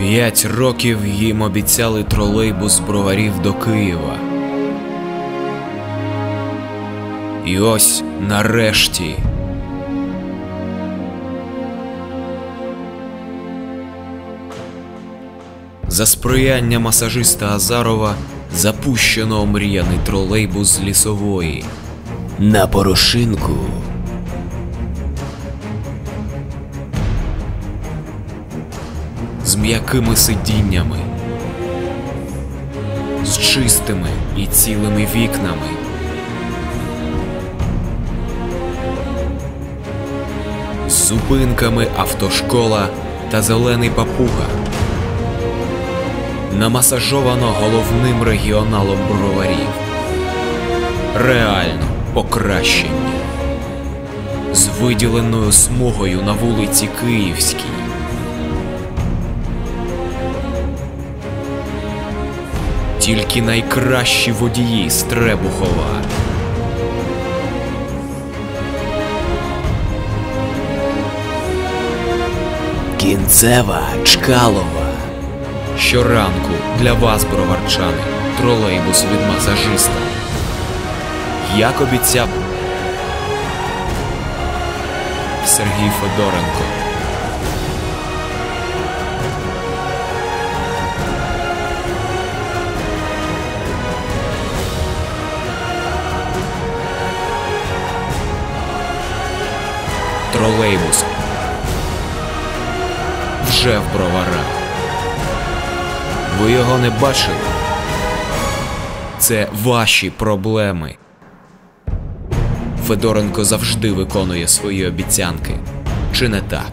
П'ять років їм обіцяли тролейбус броварів до Києва. І ось нарешті. За сприяння масажиста Азарова запущено омріяний тролейбус з лісової. На Порошинку. З м'якими сидіннями, з чистими і цілими вікнами. З зупинками автошкола та зелений папуга. Намасажовано головним регіоналом броварів. Реально покращення. З виділеною смугою на вулиці Київській. Тільки найкращі водії з Требухова. Кінцева Чкалова. Щоранку для вас, броварчани, тролейбус від масажиста. Як обіцяв Сергій Федоренко. Тролейбус вже в броварах. Ви його не бачили? Це ваші проблеми. Федоренко завжди виконує свої обіцянки. Чи не так?